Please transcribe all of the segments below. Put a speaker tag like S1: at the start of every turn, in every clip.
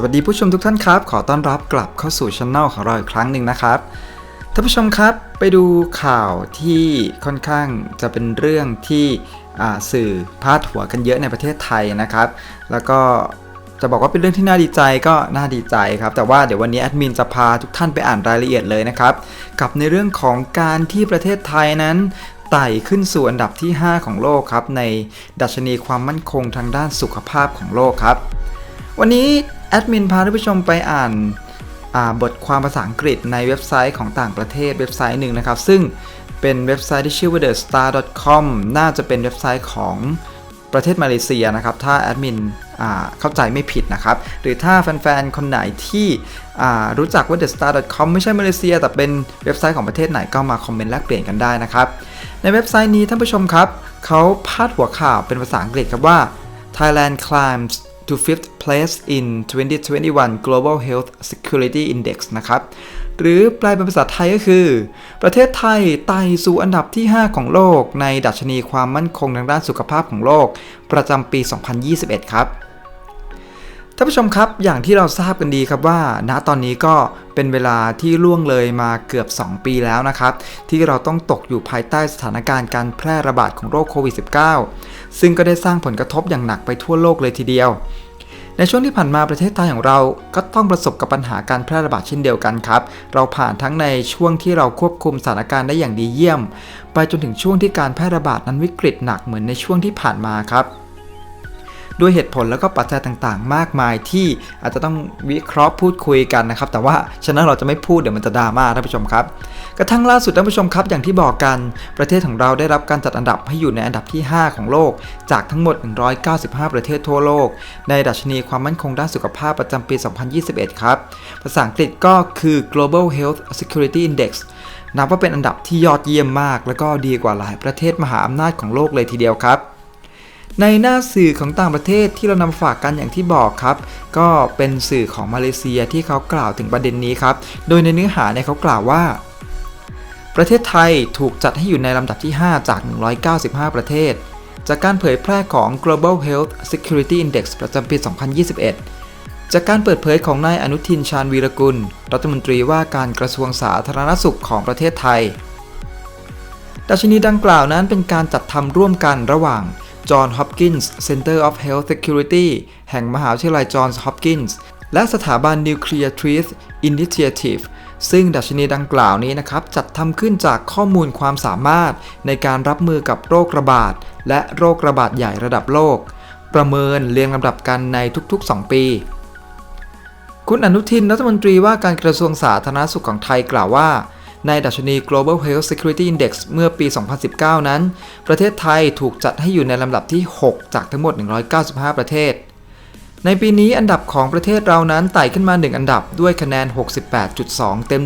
S1: สวัสดีผู้ชมทุกท่านครับ ขอต้อนรับกลับเข้าสู่ช่องของเราอีกครั้งหนึ่งนะครับท่านผู้ชมครับไปดูข่าวที่ค่อนข้างจะเป็นเรื่องที่สื่อพาดหัวกันเยอะในประเทศไทยนะครับ แล้วก็จะบอกว่าเป็นเรื่องที่น่าดีใจก็น่าดีใจครับ แต่ว่าเดี๋ยววันนี้แอดมินจะพาทุกท่านไปอ่านรายละเอียดเลยนะครับ กับในเรื่องของการที่ประเทศไทยนั้นไต่ขึ้นสู่อันดับที่ 5 ของโลกครับ ในดัชนีความมั่นคงทางด้านสุขภาพของโลกครับ วันนี้แอดมินพาท่านผู้ชมไปอ่านาบทความภาษาอังกฤษในเว็บไซต์ของต่างประเทศเว็บไซต์หนึ่งนะครับ ซึ่งเป็นเว็บไซต์ที่ชื่อว่า thestar.com น่าจะเป็นเว็บไซต์ของประเทศมาเลเซียนะครับ ถ้าแอดมินเข้าใจไม่ผิดนะครับ หรือถ้าแฟนๆ คนไหนที่รู้จักว่า thestar.com ไม่ใช่มาเลเซีย แต่เป็นเว็บไซต์ของประเทศไหนก็มาคอมเมนต์แลกเปลี่ยนกันได้นะครับ ในเว็บไซต์นี้ท่านผู้ชมครับ เขาพาดหัวข่าวเป็นภาษาอังกฤษครับว่า Thailand climbs to fifth place in 2021 Global Health Security Index นะครับ หรือแปลเป็นภาษาไทยก็คือ ประเทศไทยไต่สู่อันดับที่ 5 ของโลก ในดัชนีความมั่นคงทางด้านสุขภาพของโลก ประจำปี 2021 ครับ ท่านผู้ชมครับอย่างที่เราทราบกันดีครับว่า ณตอนนี้ก็เป็นเวลาที่ล่วงเลยมาเกือบ 2 ปีแล้วนะครับ ที่เราต้องตกอยู่ภายใต้สถานการณ์การแพร่ระบาดของโรคโควิด -19 ซึ่งก็ได้สร้างผลกระทบอย่างหนักไปทั่วโลกเลยทีเดียว ในช่วงที่ผ่านมาประเทศไทยของเราก็ต้องประสบกับปัญหาการแพร่ระบาดเช่นเดียวกันครับ เราผ่านทั้งในช่วงที่เราควบคุมสถานการณ์ได้อย่างดีเยี่ยม ไปจนถึงช่วงที่การแพร่ระบาดนั้นวิกฤตหนักเหมือนในช่วงที่ผ่านมาครับ ด้วยเหตุผลแล้วก็ปัจจัยต่างๆ มากมายที่อาจจะต้องวิเคราะห์พูดคุยกันนะครับ แต่ว่าฉะนั้นเราจะไม่พูดเดี๋ยวมันจะดราม่าท่านผู้ชมครับ กระทั่งล่าสุดท่านผู้ชมครับ อย่างที่บอกกันประเทศของเราได้รับการจัดอันดับให้อยู่ในอันดับที่ 5 ของโลก จากทั้งหมด 195 ประเทศทั่วโลก ในดัชนีความมั่นคงด้านสุขภาพประจำปี 2021 ครับภาษาอังกฤษก็คือ Global Health Security Index นับว่าเป็นอันดับที่ยอดเยี่ยมมาก และก็ดีกว่าหลายประเทศมหาอำนาจของโลกเลยทีเดียวครับ ในหน้าสื่อของต่างประเทศที่เรานำมาฝากกันอย่างที่บอกครับ ก็เป็นสื่อของมาเลเซียที่เขากล่าวถึงประเด็นนี้ครับ โดยในเนื้อหาเนี่ยเขากล่าวว่า ประเทศไทยถูกจัดให้อยู่ในลำดับที่ 5 จาก 195 ประเทศ จากการเผยแพร่ของ Global Health Security Index ประจำปี 2021 จากการเปิดเผยของนายอนุทินชาญวีรกุล รัฐมนตรีว่าการกระทรวงสาธารณสุขของประเทศไทยดัชนีดังกล่าวนั้นเป็นการจัดทำร่วมกันระหว่าง John Hopkins Center of Health Security แห่งมหาวิทยาลัย Johns Hopkins และสถาบัน Nuclear Truth Initiative ซึ่งดัชนีดังกล่าวนี้นะครับ จัดทำขึ้นจากข้อมูลความสามารถในการรับมือกับโรคระบาด และโรคระบาดใหญ่ระดับโลก ประเมินเรียงลำดับกันในทุก ๆ 2 ปี คุณอนุทินรัฐมนตรีว่าการกระทรวงสาธารณสุขของไทยกล่าวว่า ในดัชนี Global Health Security Index เมื่อปี 2019 นั้น ประเทศไทยถูกจัดให้อยู่ในลำดับที่ 6 จากทั้งหมด 195 ประเทศ ในปีนี้อันดับของประเทศเรานั้นไต่ขึ้นมา 1 อันดับด้วยคะแนน 68.2 เต็ม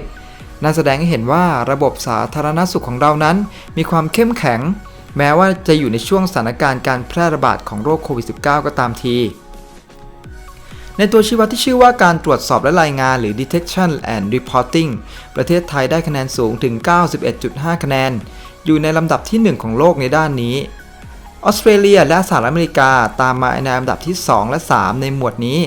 S1: 100น่าแสดงให้เห็นว่าระบบสาธารณสุขของเรานั้น มีความเข้มแข็ง แม้ว่าจะอยู่ในช่วงสถานการณ์การแพร่ระบาดของโรคโควิด -19 ก็ตามที ในตัวชี้วัดที่ชื่อว่าการตรวจสอบและรายงานหรือ detection and reporting ประเทศไทยได้คะแนนสูงถึง 91.5 คะแนน อยู่ในลำดับที่ 1 ของโลกในด้านนี้ ออสเตรเลียและสหรัฐอเมริกาตามมาในลำดับที่ 2 และ 3 ในหมวดนี้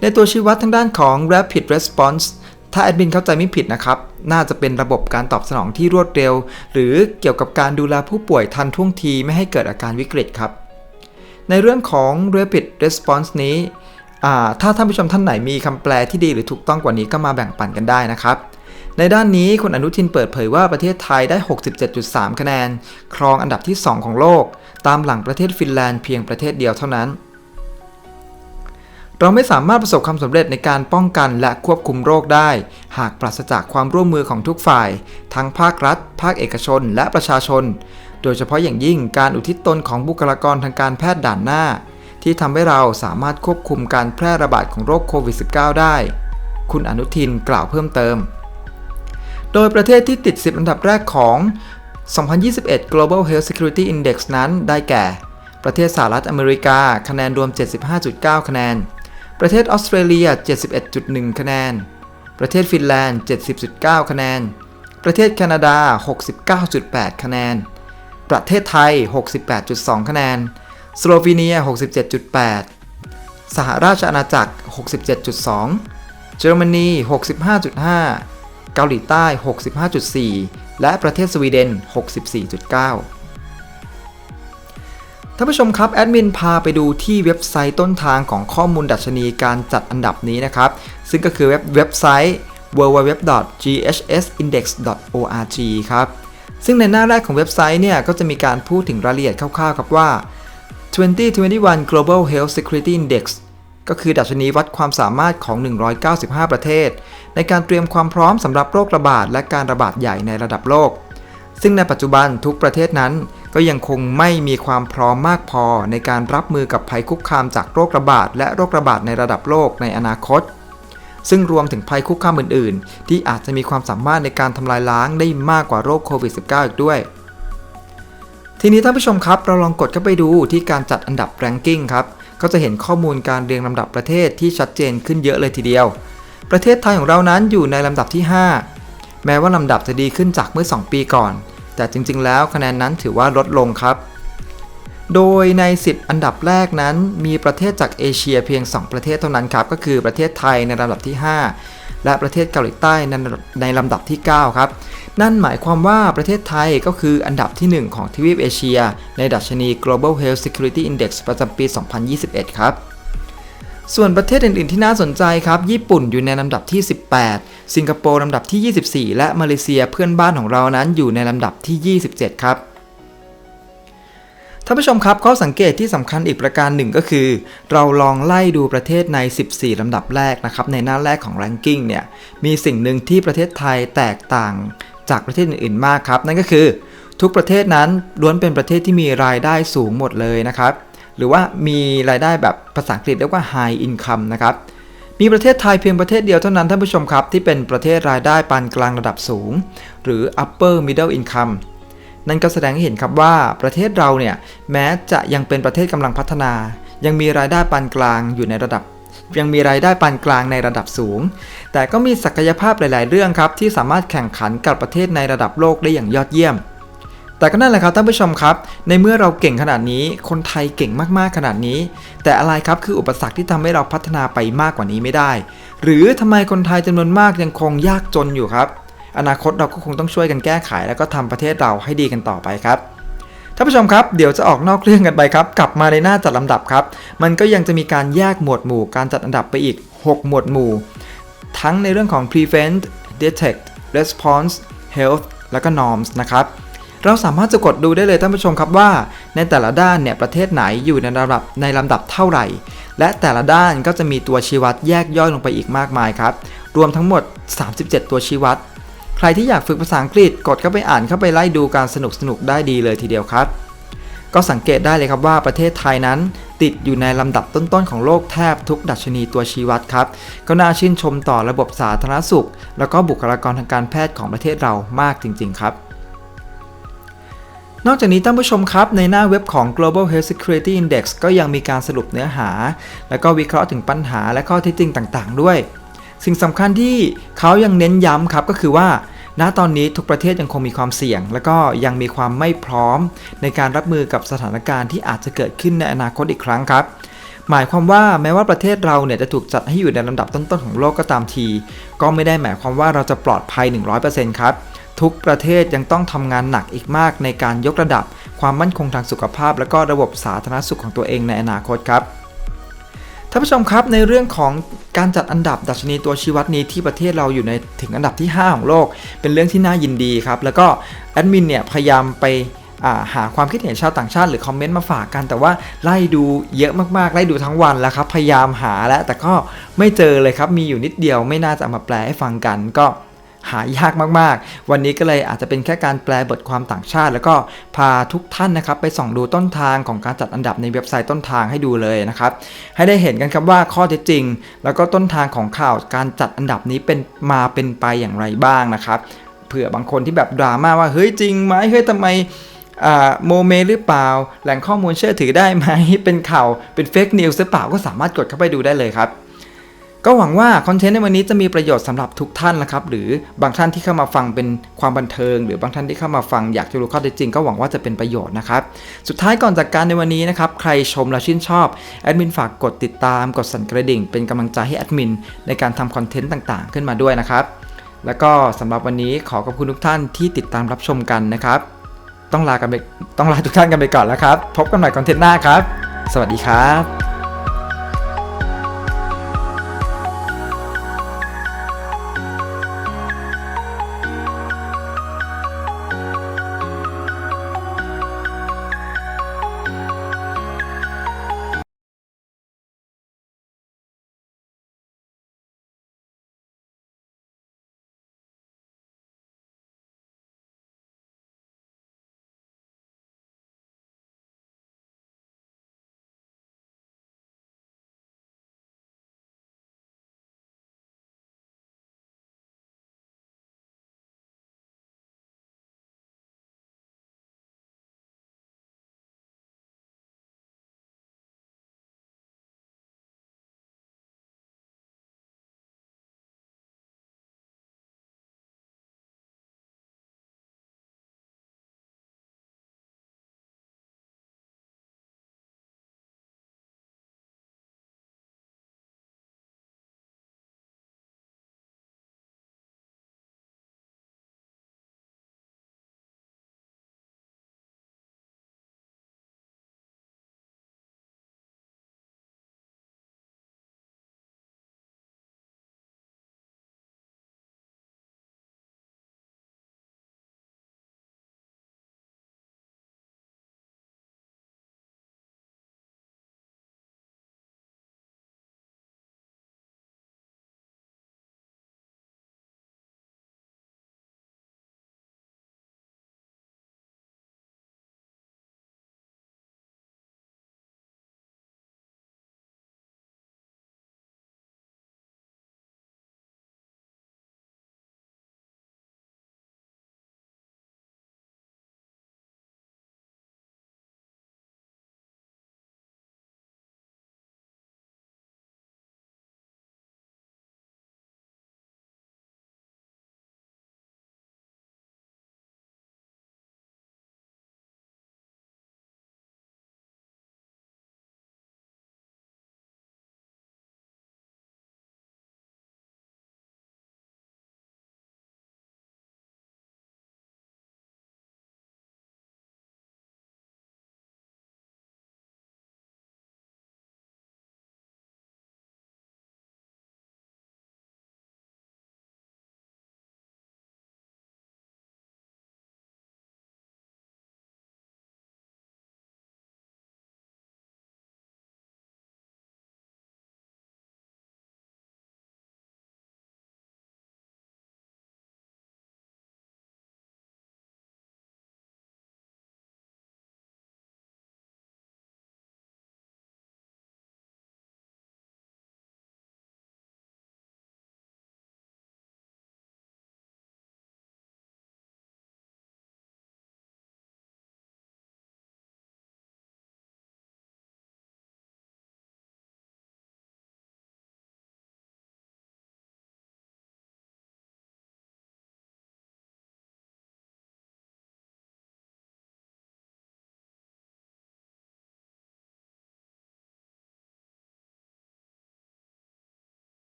S1: ในตัวชี้วัดทางด้านของ rapid response ถ้าแอดมินเข้าใจไม่ผิดนะครับ น่าจะเป็นระบบการตอบสนองที่รวดเร็ว หรือเกี่ยวกับการดูแลผู้ป่วยทันท่วงทีไม่ให้เกิดอาการวิกฤตครับ ในเรื่องของ rapid response นี้ถ้าท่านผู้ชมท่านไหนมีคำแปลที่ดีหรือถูกต้องกว่านี้ก็มาแบ่งปันกันได้นะครับในด้านนี้คุณอนุทินเปิดเผยว่าประเทศไทยได้ 67.3 คะแนน ครองอันดับที่ 2 ของโลก ตามหลังประเทศฟินแลนด์เพียงประเทศเดียวเท่านั้น เราไม่สามารถประสบความสำเร็จในการป้องกันและควบคุมโรคได้ หากปราศจากความร่วมมือของทุกฝ่าย ทั้งภาครัฐ ภาคเอกชน และประชาชน โดยเฉพาะอย่างยิ่งการอุทิศตนของบุคลากรทางการแพทย์ด่านหน้า ที่ทำให้เราสามารถควบคุมการแพร่ระบาดของโรคโควิด -19 ได้ คุณอนุทินกล่าวเพิ่มเติม โดยประเทศที่ติด 10 อันดับแรกของ 2021 Global Health Security Index นั้นได้แก่ ประเทศสหรัฐอเมริกา คะแนนรวม 75.9 คะแนน ประเทศออสเตรเลีย 71.1 คะแนน ประเทศฟินแลนด์ 70.9 คะแนน ประเทศแคนาดา 69.8 คะแนน ประเทศไทย 68.2 คะแนน สโลวีเนีย 67.8 สหราชอาณาจักร 67.2 เยอรมนี 65.5 เกาหลีใต้ 65.4 และประเทศสวีเดน 64.9ท่านผู้ชมครับ แอดมินพาไปดูที่เว็บไซต์ต้นทางของข้อมูลดัชนีการจัดอันดับนี้นะครับ ซึ่งก็คือเว็บเว็บไซต์ www.ghsindex.org ครับ ซึ่งในหน้าแรกของเว็บไซต์เนี่ยก็จะมีการพูดถึงรายละเอียดคร่าวๆครับว่า 2021 Global Health Security Index ก็คือดัชนีวัดความสามารถของ 195 ประเทศ ในการเตรียมความพร้อมสำหรับโรคระบาดและการระบาดใหญ่ในระดับโลก ซึ่งในปัจจุบันทุกประเทศนั้น ก็ยังคงไม่มีความพร้อมมากพอในการรับมือกับภัยคุกคามจากโรคระบาดและโรคระบาดในระดับโลกในอนาคต ซึ่งรวมถึงภัยคุกคามอื่น ๆ ที่อาจจะมีความสามารถในการทำลายล้างได้มากกว่าโรคโควิด -19 อีกด้วย ทีนี้ท่านผู้ชมครับ เราลองกดเข้าไปดูที่การจัดอันดับ ranking ครับ ก็จะเห็นข้อมูลการเรียงลำดับประเทศที่ชัดเจนขึ้นเยอะเลยทีเดียว ประเทศไทยของเรานั้นอยู่ในลำดับที่ 5 แม้ว่าลำดับจะดีขึ้นจากเมื่อ 2 ปีก่อน แต่จริง ๆ แล้วคะแนนนั้นถือว่าลดลงครับ โดยใน 10 อันดับแรกนั้นมีประเทศจากเอเชียเพียง 2 ประเทศเท่านั้นครับ ก็คือประเทศไทยในลำดับที่ 5 และประเทศเกาหลีใต้ในในลำดับที่ 9 ครับ นั่นหมายความว่าประเทศไทยก็คืออันดับที่ 1 ของทวีปเอเชีย ในดัชนี Global Health Security Index ประจำปี 2021 ครับส่วนประเทศอื่น ๆ ที่น่าสนใจครับ ญี่ปุ่นอยู่ในลำดับที่ 18 สิงคโปร์ลำดับที่ 24 และมาเลเซียเพื่อนบ้านของเรานั้นอยู่ในลำดับที่ 27 ครับ ท่านผู้ชมครับข้อสังเกตที่สำคัญอีกประการหนึ่งก็คือ เราลองไล่ดูประเทศใน 14ลำดับแรกนะครับในหน้าแรกของ ranking เนี่ยมีสิ่งหนึ่งที่ประเทศไทยแตกต่างจากประเทศอื่นๆมากครับ นั่นก็คือทุกประเทศนั้นล้วนเป็นประเทศที่มีรายได้สูงหมดเลยนะครับ หรือว่ามีรายได้แบบภาษาอังกฤษเรียกว่า high income นะครับมีประเทศไทยเพียงประเทศเดียวเท่านั้นท่านผู้ชมครับ ที่เป็นประเทศรายได้ปานกลางระดับสูง หรือ upper middle income นั่นก็แสดงให้เห็นครับว่าประเทศเราเนี่ยแม้จะยังเป็นประเทศกำลังพัฒนา ยังมีรายได้ปานกลางอยู่ในระดับ ยังมีรายได้ปานกลางในระดับสูง แต่ก็มีศักยภาพหลาย ๆ เรื่องครับที่สามารถแข่งขันกับประเทศในระดับโลกได้อย่างยอดเยี่ยม แต่ก็นั่นแหละครับท่านผู้ชมครับ ในเมื่อเราเก่งขนาดนี้ คนไทยเก่งมาก ๆ ขนาดนี้ แต่อะไรครับคืออุปสรรคที่ทำให้เราพัฒนาไปมากกว่านี้ไม่ได้ หรือทำไมคนไทยจำนวนมากยังคงยากจนอยู่ครับ อนาคตเราก็คงต้องช่วยกันแก้ไข แล้วก็ทำประเทศเราให้ดีกันต่อไปครับท่านผู้ชมครับเดี๋ยวจะออกนอกเรื่องกันไปครับ กลับมาในหน้าจัดลำดับครับ มันก็ยังจะมีการแยกหมวดหมู่การจัดอันดับไปอีก 6 หมวดหมู่ ทั้งในเรื่องของ prevent detect response health แล้วก็ norms นะครับเราสามารถจะกดดูได้เลยท่านผู้ชมครับว่า ในแต่ละด้านเนี่ยประเทศไหนอยู่ในระดับในลำดับเท่าไหร่ และแต่ละด้านก็จะมีตัวชี้วัดแยกย่อยลงไปอีกมากมายครับ รวมทั้งหมด 37 ตัวชี้วัด ใครที่อยากฝึกภาษาอังกฤษกดเข้าไปอ่านเข้าไปไล่ดูการสนุกสนุกได้ดีเลยทีเดียวครับ ก็สังเกตได้เลยครับว่าประเทศไทยนั้น ติดอยู่ในลำดับต้นๆของโลกแทบทุกดัชนีตัวชี้วัดครับ ก็น่าชื่นชมต่อระบบสาธารณสุข แล้วก็บุคลากรทางการแพทย์ของประเทศเรามากจริง ๆ ครับนอกจากนี้ท่านผู้ชมครับ ในหน้าเว็บของ Global Health Security Index ก็ยังมีการสรุปเนื้อหา แล้วก็วิเคราะห์ถึงปัญหาและข้อเท็จจริงต่าง ๆ ด้วย สิ่งสำคัญที่เขายังเน้นย้ำครับก็คือว่าณตอนนี้ทุกประเทศยังคงมีความเสี่ยง และก็ยังมีความไม่พร้อม ในการรับมือกับสถานการณ์ที่อาจจะเกิดขึ้นในอนาคตอีกครั้งครับ หมายความว่าแม้ว่าประเทศเราเนี่ยจะถูกจัดให้อยู่ในลำดับต้นๆของโลกก็ตามที ก็ไม่ได้หมายความว่าเราจะปลอดภัย 100%ครับทุกประเทศยังต้องทำงานหนักอีกมากในการยกระดับ ความมั่นคงทางสุขภาพ และก็ระบบสาธารณสุขของตัวเองในอนาคตครับ ท่านผู้ชมครับในเรื่องของการจัดอันดับดัชนีตัวชี้วัดนี้ที่ประเทศเราอยู่ในถึงอันดับที่ 5 ของโลก เป็นเรื่องที่น่ายินดีครับ แล้วก็แอดมินเนี่ยพยายามไปาหาความคิดเห็นชาวต่างชาติหรือคอมเมนต์มาฝากกัน แต่ว่าไล่ดูเยอะมากๆ ไล่ดูทั้งวันแล้วครับ พยายามหาแล้วแต่ก็ไม่เจอเลยครับ มีอยู่นิดเดียวไม่น่าจะมาแปลให้ฟังกันก็ หายากมากๆ วันนี้ก็เลยอาจจะเป็นแค่การแปลบทความต่างชาติ แล้วก็พาทุกท่านนะครับไปส่องดูต้นทางของการจัดอันดับในเว็บไซต์ต้นทางให้ดูเลยนะครับให้ได้เห็นกันครับว่าข้อเท็จจริง แล้วก็ต้นทางของข่าวการจัดอันดับนี้เป็นมาเป็นไปอย่างไรบ้างนะครับเผื่อบางคนที่แบบดราม่าว่าเฮ้ยจริงไหมเฮ้ยทำไมโมเมหรือเปล่า แหล่งข้อมูลเชื่อถือได้ไหมเป็นข่าวเป็นเฟกนิวส์หรือเปล่าก็สามารถกดเข้าไปดูได้เลยครับ ก็หวังว่าคอนเทนต์ในวันนี้จะมีประโยชน์สำหรับทุกท่านนะครับ หรือบางท่านที่เข้ามาฟังเป็นความบันเทิง หรือบางท่านที่เข้ามาฟังอยากจะรู้ข้อเท็จจริงก็หวังว่าจะเป็นประโยชน์นะครับ สุดท้ายก่อนจากการในวันนี้นะครับ ใครชมและชื่นชอบแอดมินฝากกดติดตาม กดสั่นกระดิ่ง เป็นกำลังใจให้แอดมินในการทำคอนเทนต์ต่างๆ ขึ้นมาด้วยนะครับ แล้วก็สำหรับวันนี้ขอขอบคุณทุกท่านที่ติดตามรับชมกันนะครับ ต้องลากันไปต้องลาทุกท่านกันไปก่อนแล้วครับ พบกันใหม่คอนเทนต์หน้าครับ สวัสดีครับ